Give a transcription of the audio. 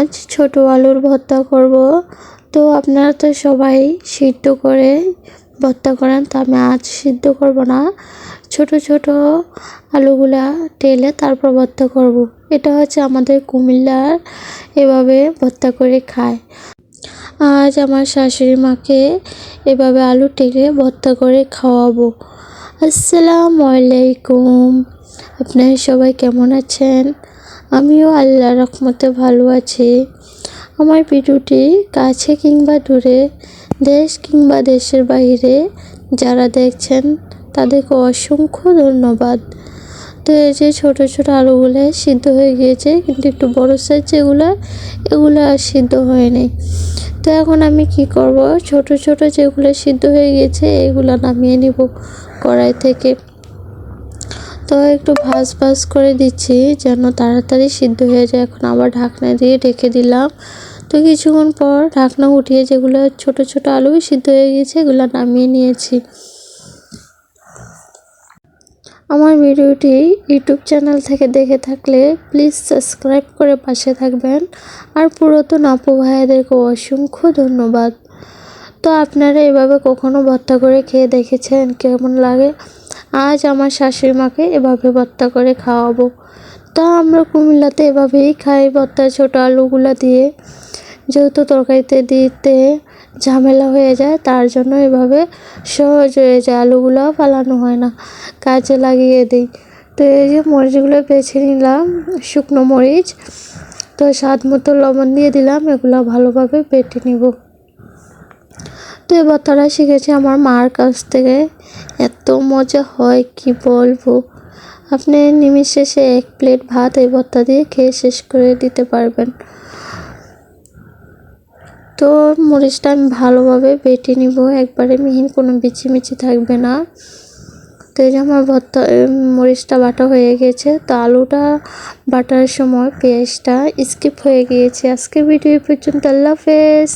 আজ ছোট আলুর ভর্তা করব। তো আপনারা তো সবাই সিদ্ধ করে ভর্তা করেন, তো আমি আজ সিদ্ধ করব না। ছোট ছোট আলুগুলা টেলে তারপর ভর্তা করব। এটা হচ্ছে আমাদের কুমিল্লার এভাবে ভর্তা করে খায়। আজ আমার শাশুড়ি মাকে এভাবে আলু টেলে ভর্তা করে খাওয়াবো। আসসালামু আলাইকুম। আপনারা সবাই কেমন আছেন? আমিও আল্লাহ রহমতে ভালো আছি। আমার ভিডিওটি কাছে কিংবা দূরে, দেশ কিংবা দেশের বাইরে যারা দেখছেন, তাদেরকে অসংখ্য ধন্যবাদ। তো এই যে ছোটো ছোটো আলুগুলো সিদ্ধ হয়ে গিয়েছে, কিন্তু একটু বড়ো সাইজ যেগুলো এগুলো আর সিদ্ধ হয়নি। তো এখন আমি কি করব? ছোট ছোট যেগুলো সিদ্ধ হয়ে গিয়েছে, এগুলো নামিয়ে নিব কড়াই থেকে। তো একটু ভাজ ভাজ করে দিচ্ছি, যেন তাড়াতাড়ি সিদ্ধ হয়ে যায়। এখন আবার ঢাকনা দিয়ে ঢেকে দিলাম। তো কিছুক্ষণ পর ঢাকনা উঠিয়ে যেগুলো ছোট ছোট আলু সিদ্ধ হয়ে গিয়েছে, এগুলো নামিয়ে নিয়েছি। আমার ভিডিওটি ইউটিউব চ্যানেল থেকে দেখে থাকলে প্লিজ সাবস্ক্রাইব করে পাশে থাকবেন। আর পুরাতন আপু ভাইয়াদেরকে অসংখ্য ধন্যবাদ। তো আপনারা এভাবে কখনো ভর্তা করে খেয়ে দেখেছেন? কেমন লাগে? আজ আমার শাশুড়ি মাকে এভাবে ভর্তা করে খাওয়াবো। তা আমরা কুমিল্লাতে এভাবেই খাই ভর্তা ছোটো আলুগুলো দিয়ে। যেহেতু তরকারিতে দিতে ঝামেলা হয়ে যায়, তার জন্য এভাবে সহজ হয়ে যায় আলুগুলো ফালানো হয় না, কাজে লাগিয়ে দিই। তো এই যে মরিচগুলো বেছে নিলাম, শুকনো মরিচ। তো স্বাদ মতো লবণ দিয়ে দিলাম, এগুলো ভালোভাবে বেটে নিব। তো এবার তারা শিখেছে আমার মার কাছ থেকে। এত মজা হয়, কি বলব? আপনি নিমিশেষে এক প্লেট ভাত এই ভর্তা দিয়ে খেয়ে শেষ করে দিতে পারবেন। তো মরিচটা আমি ভালোভাবে বেটে নিব। একবারে মিহিন কোনো বিচি মিচি থাকবে না। তো এই যে আমার ভর্তা মরিচটা বাটা হয়ে গেছে। তো আলুটা বাটার সময় পেঁয়াজটা স্কিপ হয়ে গিয়েছে। আজকে ভিডিও পর্যন্ত। আল্লাহ হাফেজ।